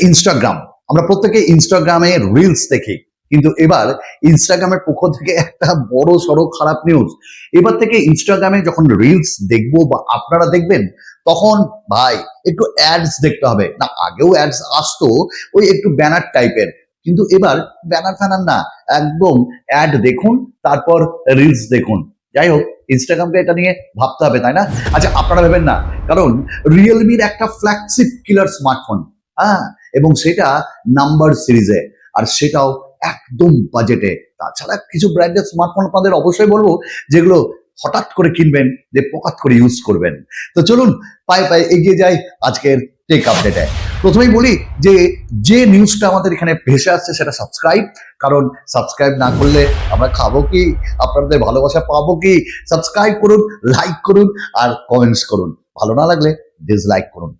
Instagram আমরা প্রত্যেকে ইনস্টাগ্রামে রিলস দেখি। কিন্তু এবার ইনস্টাগ্রামের পক্ষ থেকে একটা বড়, সড়ো, খারাপ নিউজ এবার থেকে ইনস্টাগ্রামে যখন রিলস দেখব বা আপনারা দেখবেন, তখন ভাই, একটু অ্যাডস দেখতে হবে। না, আগেও অ্যাডস আসতো, ওই একটু ব্যানার টাইপের কিন্তু এবার ব্যানার ফ্যানার না, একদম অ্যাড দেখুন, তারপর রিলস দেখুন। যাই হোক ইনস্টাগ্রামকে এটা নিয়ে ভাবতে হবে, তাই না? আচ্ছা আপনারা ভেবেন না। কারণ রিয়েলমির একটা ফ্ল্যাগশিপ কিলার স্মার্টফোন হ্যাঁ এবং সেটা নাম্বার সিরিজে। আর সেটাও একদম বাজেটে। তাছাড়া কিছু ব্র্যান্ডের স্মার্টফোন আপনাদের অবশ্যই বলব, যেগুলো হঠাৎ করে কিনবেন, যে পকাত করে ইউজ করবেন। তো চলুন, পায়ে পায়ে এগিয়ে যাই আজকের টেক আপডেটে প্রথমেই বলি যে যে নিউজটা আমাদের এখানে ভেসে আসছে সেটা সাবস্ক্রাইব কারণ সাবস্ক্রাইব না করলে আমরা খাব কি? আপনাদের ভালোবাসা পাবো কি? সাবস্ক্রাইব করুন লাইক করুন, আর কমেন্টস করুন। ভালো না লাগলে ডিসলাইক করুন।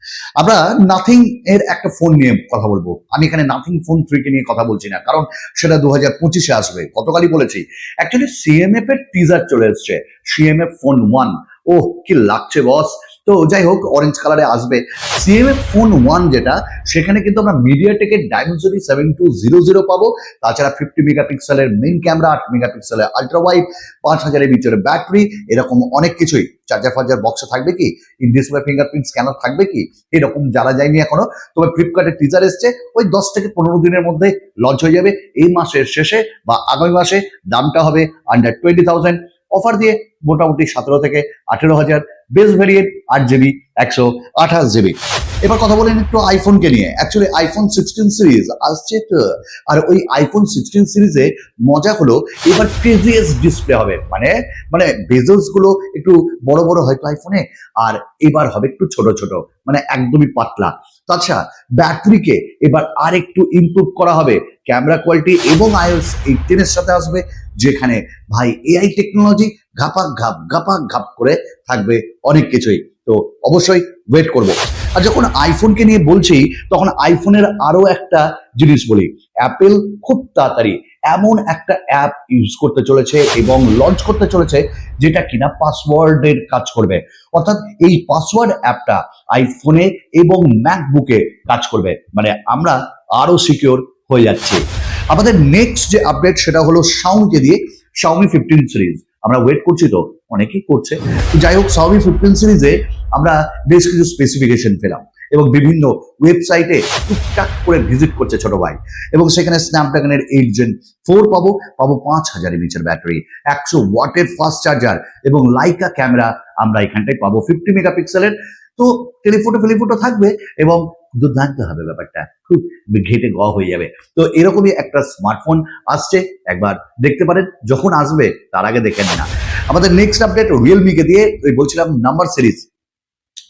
আমরা নাথিং এর একটা ফোন নিয়ে কথা বলব। আমি এখানে নাথিং ফোন থ্রিকে নিয়ে কথা বলছি না, কারণ সেটা দু হাজার পঁচিশে আসবে। গতকালই বলেছি অ্যাকচুয়ালি সিএমএফ এর টিজার চলে এসছে সিএমএফ ফোন ওয়ান ও কি লাগছে বস তো যাই হোক অরেঞ্জ কালারে আসবে। সিএমএফ ফোন ওয়ান যেটা, সেখানে কিন্তু আমরা media মিডিয়াটেকের Dimensity seven two zero zero পাবো। তাছাড়া ফিফটি মেগাপিক্সেলের মেইন ক্যামেরা আট মেগাপিক্সেলের আল্ট্রা ওয়াইড পাঁচ হাজারের ভিতরে ব্যাটারি এরকম অনেক কিছুই। চার্জার ফার্জার বক্সে থাকবে কি? ইন ডিসপ্লে ফিঙ্গারপ্রিন্ট স্ক্যানার থাকবে কি? এরকম জানা যায়নি এখনও, তবে ফ্লিপকার্টের টিজার এসছে, ওই দশ থেকে পনেরো দিনের মধ্যে লঞ্চ হয়ে যাবে। এই মাসের শেষে বা আগামী মাসে দামটা হবে আন্ডার টোয়েন্টি থাউজেন্ড অফার দিয়ে মোটামুটি সতেরো থেকে আঠেরো হাজার। বেস ভেরিয়েন্ট আট জিবি, একশো আঠাশ জিবি। এবার কথা বলেন একটু আইফোনকে নিয়ে। অ্যাকচুয়ালি আইফোন সিক্সটিন সিরিজ আসছে আর ওই আইফোন সিক্সটিন সিরিজে মজা হলো, এবার প্রিভিয়াস ডিসপ্লে হবে। মানে মানে গুলো একটু বড় বড় হয়তো আইফোনে আর এবার হবে একটু ছোট ছোট মানে একদমই পাতলা। তাছাড়া ব্যাটারিকে এবার আর একটু ইমপ্রুভ করা হবে। ক্যামেরা কোয়ালিটি এবং আইওএস এইটিন এর সাথে আসবে, যেখানে ভাই এআই টেকনোলজি ঘাপাক ঘাপ ঘাপাক ঘাপ করে থাকবে অনেক কিছুই। তো অবশ্যই ওয়েট করব। আর যখন আইফোনকে নিয়ে বলছি, তখন আইফোনের আরও একটা জিনিস বলি। অ্যাপেল খুব তাড়াতাড়ি এমন একটা অ্যাপ ইউজ করতে চলেছে এবং লঞ্চ করতে চলেছে, যেটা কিনা পাসওয়ার্ডের কাজ করবে। অর্থাৎ এই পাসওয়ার্ড অ্যাপটা আইফোনে এবং ম্যাকবুকে কাজ করবে। মানে আমরা আরও সিকিউর হয়ে যাচ্ছি। আমাদের নেক্সট যে আপডেট সেটা হলো শাওমিকে দিয়ে শাওমি ফিফটিন সিরিজ আমরা ওয়েট করছি তো, অনেকেই করছে। যাই হোক শাওমি ফিফটিন সিরিজে আমরা বেশ কিছু স্পেসিফিকেশন পেলাম এবং বিভিন্ন ওয়েবসাইটে টুকটাক করে ভিজিট করছে ছোট ভাই। এবং সেখানে স্ন্যাপড্রাগনের এইট জেন ফোর পাবো পাবো পাঁচ হাজার এমএচের ব্যাটারি একশো ওয়াটের ফাস্ট চার্জার এবং লাইকা ক্যামেরা আমরা এখানটায় পাবো ফিফটি মেগাপিক্সেলের তো টেলিফোটো ফেলিফোটো থাকবে এবং দুর্দান্ত হবে ব্যাপারটা। খুব ঘেটে গ হয়ে যাবে। তো এরকমই একটা স্মার্টফোন আসছে, একবার দেখতে পারেন। যখন আসবে, তার আগে দেখেন না আমাদের নেক্সট আপডেট রিয়েলমিকে দিয়ে বলছিলাম নাম্বার সিরিজ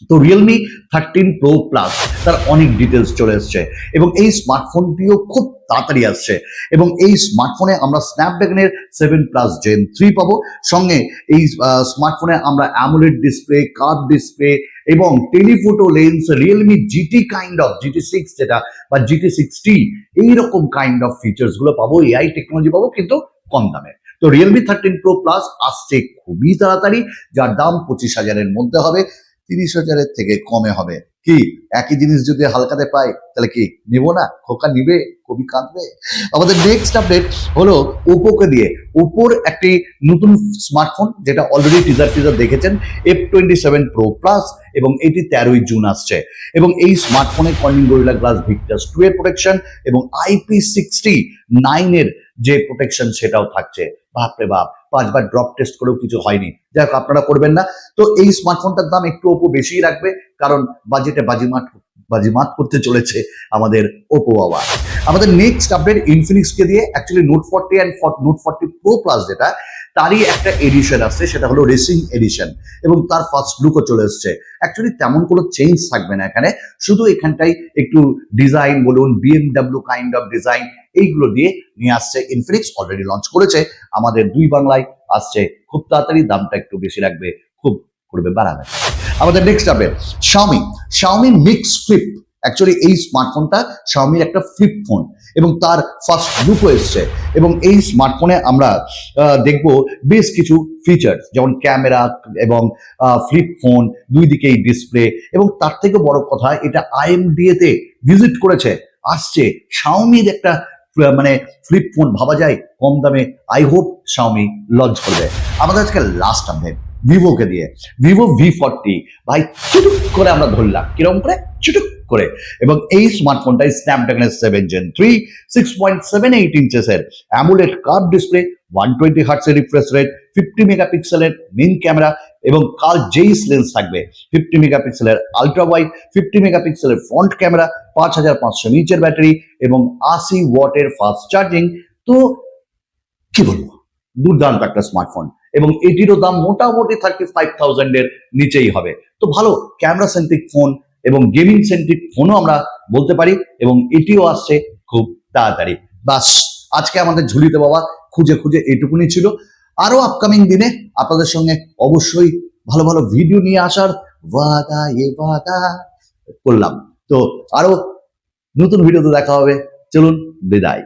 তো রিয়েলমি থার্টিন প্রো প্লাস তার অনেক ডিটেলস চলে এসছে এবং এই স্মার্টফোনটিও খুব তাড়াতাড়ি আসছে এবং এই স্মার্টফোনে আমরা স্ন্যাপড্রাগনের সেভেন প্লাস জেন থ্রি পাবো। সঙ্গে এই স্মার্টফোনে আমরা অ্যামুলেট ডিসপ্লে কার্ভ ডিসপ্লে এবং telephoto lens Realme GT kind of GT six যেটা বা জিটি সিক্সটি এইরকম কাইন্ড অফ ফিচার্সগুলো পাবো। এআই টেকনোলজি পাবো, কিন্তু কম দামে। তো রিয়েলমি থার্টিন প্রো প্লাস আসছে খুবই তাড়াতাড়ি, যার দাম পঁচিশ হাজারের মধ্যে হবে। তিরিশ হাজারের থেকে কমে হবে। কি? একই জিনিস যদি হালকাতে পাই, তাহলে কি নিব না? খোকা নিবে? কবি কাঁদবে? আমাদের নেক্সট আপডেট হলো ওপোকে দিয়ে ওপোর একটি নতুন স্মার্টফোন যেটা অলরেডি টিজার টিজার দেখেছেন F twenty seven pro plus এবং এটি তেরোই জুন আসছে। এবং এই স্মার্টফোনে Corning Gorilla Glass Victus two এর প্রোটেকশন এবং আইপি সিক্সটি নাইনের যে প্রোটেকশন সেটাও থাকছে। বাপরে বাপ! পাঁচবার ড্রপ টেস্ট করেও কিছু হয়নি। যাই হোক, আপনারা করবেন না। তো এই স্মার্টফোনটার দাম একটু অপু বেশিই রাখবে, কারণ বাজেটে বাজিমাট বাজিমাত করতে চলেছে আমাদের ওপো আওয়ার আমাদের নেক্সট আপডেট ইনফিনিক্সকে দিয়ে actually note forty and note forty pro plus যেটা, তারই একটা এডিশন আসছে সেটা হলো রেসিং এডিশন এবং তার ফার্স্ট লুকও চলে এসছে। অ্যাকচুয়ালি তেমন কোনো চেঞ্জ থাকবে না এখানে, শুধু এখানটাই একটু ডিজাইন বলুন বিএমডাব্লিউ কাইন্ড অফ ডিজাইন এইগুলো দিয়ে নিয়ে আসছে ইনফিনিক্স অলরেডি লঞ্চ করেছে। আমাদের দুই বাংলায় আসছে, খুব তাড়াতাড়ি দামটা একটু বেশি রাখবে, খুব করবে বাড়াবে। আমাদের next update Xiaomi Xiaomi mix flip actually এই স্মার্টফোনটা শাওমির একটা ফ্লিপ ফোন এবং তার ফার্স্ট লুকও এসছে এবং এই স্মার্টফোনে আমরা দেখব বেশ কিছু ফিচার্স যেমন ক্যামেরা এবং ফ্লিপ ফোন দুই দিকেই ডিসপ্লে এবং তার থেকে বড় কথা এটা আইএমডিএ তে ভিজিট করেছে, আসছে। শাওমির একটা মানে ফ্লিপ ফোন ভাবা যায় কম দামে। আই হোপ শাওমি লঞ্চ করবে। আমাদের আজকে লাস্ট আপডেট ভিভোকে দিয়ে। ভিভো ভি ফর্টি ভাই, চুটুক করে আমরা ধরলাম। কীরকম করে? চুটুক করে। এবং এই স্মার্টফোনটাই স্ন্যাপড্রাগনের seven gen three six point seven eight ইঞ্চেসের AMOLED curve display one twenty হার্টসের refresh rate fifty মেগাপিক্সেলের মেইন ক্যামেরা এবং কাল জেইস লেন্স থাকবে। ফিফটি মেগাপিক্সেলের আলট্রা ওয়াইড ফিফটি মেগাপিক্সেলের ফ্রন্ট ক্যামেরা পাঁচ হাজার পাঁচশো নিচের ব্যাটারি এবং আশি ওয়াটের ফাস্ট চার্জিং তো, কি বলব? দুর্দান্ত একটা স্মার্টফোন এবং এটিরও দাম মোটামুটি থার্টি ফাইভ থাউজেন্ডের নিচেই হবে। তো ভালো ক্যামেরা সেন্ট্রিক ফোন এবং গেমিং সেন্ট্রিক ফোনও আমরা বলতে পারি এবং এটিও আসছে খুব তাড়াতাড়ি। বাস আজকে আমাদের ঝুলিতে বাবা খুঁজে খুঁজে এটুকুনি ছিল। আরও আপকামিং দিনে আপনাদের সঙ্গে অবশ্যই ভালো ভালো ভিডিও নিয়ে আসার ওয়াদা, এ ওয়াদা করলাম। তো আরও নতুন ভিডিওতে দেখা হবে। চলুন, বিদায়।